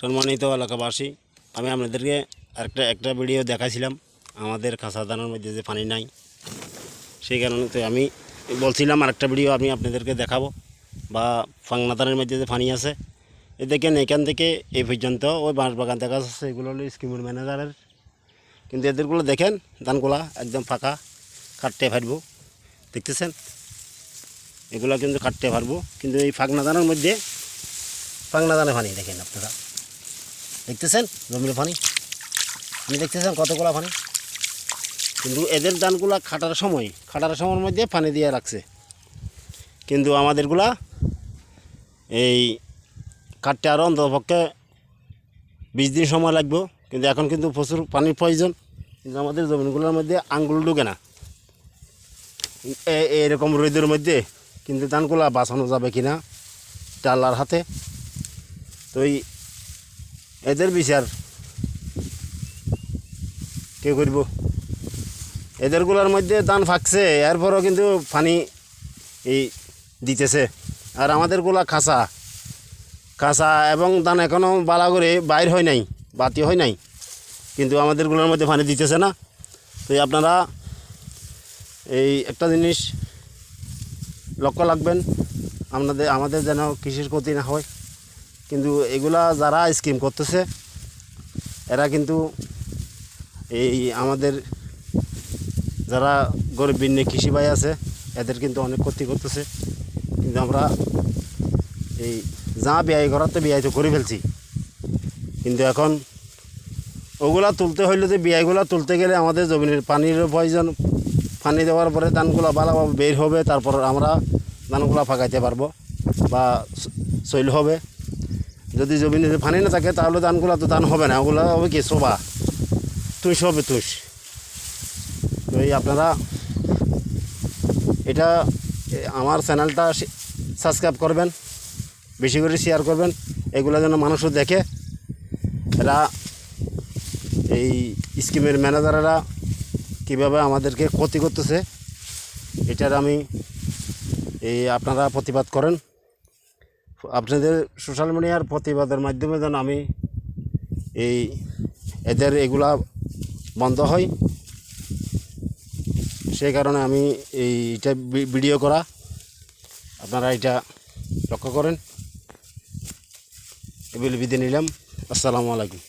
সম্মানিত এলাকাবাসী, আমি আপনাদেরকে একটা একটা ভিডিও দেখাইছিলাম। আমাদের খাসাদানের মধ্যে যে পানি নাই, সেই কারণে তো আমি বলছিলাম আরেকটা ভিডিও আমি আপনাদেরকে দেখাবো, বা ফাংনাদানের মধ্যে যে পানি আছে। এ দেখেন, এখান থেকে এই পর্যন্ত ওই বাঁশ বাগান দেখা যাচ্ছে এগুলো হলো স্কিমের ম্যানেজারের। কিন্তু এদেরগুলো দেখেন, ধানগুলা একদম ফাঁকা, কাটতে পারব। দেখতেছেন? এগুলো কিন্তু কাটতে পারব। কিন্তু এই ফাঁকনাদানের মধ্যে ফাঁকনাদানে পানি দেখেন আপনারা। দেখতেছেন? জমির পানি? আপনি দেখতেছেন কতগুলা পানি? কিন্তু এদের ধানগুলা খাটার সময়, খাটার সময়ের মধ্যে পানি দিয়ে রাখছে। কিন্তু আমাদেরগুলা এই কাটতে আরও অন্তপক্ষে বিশ দিন সময় লাগবে। কিন্তু এখন কিন্তু প্রচুর পানির প্রয়োজন। কিন্তু আমাদের জমিনগুলোর মধ্যে আঙ্গুল ঢুকে না। এরকম রোদের মধ্যে কিন্তু ধানগুলা বাঁচানো যাবে কিনা? টাল্লার হাতে। তো এই এদের বিচার। কে করব? এদেরগুলোর মধ্যে ধান ফাঁকছে, এরপরও কিন্তু পানি এই দিতেছে। আর আমাদেরগুলা খাসা খাসা এবং ধান এখনও বালা করে বাইর হয় নাই, বাতি হয় নাই। কিন্তু আমাদেরগুলোর মধ্যে পানি দিতেছে না। তো আপনারা এই একটা জিনিস লক্ষ্য রাখবেন, আপনাদের আমাদের যেন কৃষির ক্ষতি না হয়। কিন্তু এগুলা যারা স্কিম করতেছে, এরা কিন্তু এই আমাদের যারা গরিব বিন্নে কৃষি ভাই আছে, এদের কিন্তু অনেক ক্ষতি করতেছে। কিন্তু আমরা এই যা বিয়াই করার তো বিয়াই তো করে ফেলছি। কিন্তু এখন ওগুলা তুলতে হইলে যে বিয়াইগুলা তুলতে গেলে আমাদের জমিনের পানির প্রয়োজন পানি দেওয়ার পরে ধানগুলো ভালোভাবে বের হবে, তারপর আমরা ধানগুলো ফাঁকাইতে পারব বা শৈল হবে। যদি জমিনে পানি না থাকে, তাহলে ধানগুলো তো ধান হবে না। ওগুলো হবে কি, শোভা? তুষ হবে তুষ। তো এই আপনারা এটা আমার চ্যানেলটা সাবস্ক্রাইব করবেন, বেশি করে শেয়ার করবেন, এগুলো যেন মানুষও দেখে। এরা, এই স্কিমের ম্যানেজারেরা কীভাবে আমাদেরকে ক্ষতি করতেছে, এটার আমি, এই আপনারা প্রতিবাদ করেন। আপনাদের সোশ্যাল মিডিয়ার প্রতিবাদের মাধ্যমে যেন আমি এই এদের এগুলা বন্ধ হয় সেই কারণে আমি এই এইটা ভিডিও করা, আপনারা এটা লক্ষ্য করেন। এগুলি বিদে নিলাম। আসসালামু আলাইকুম।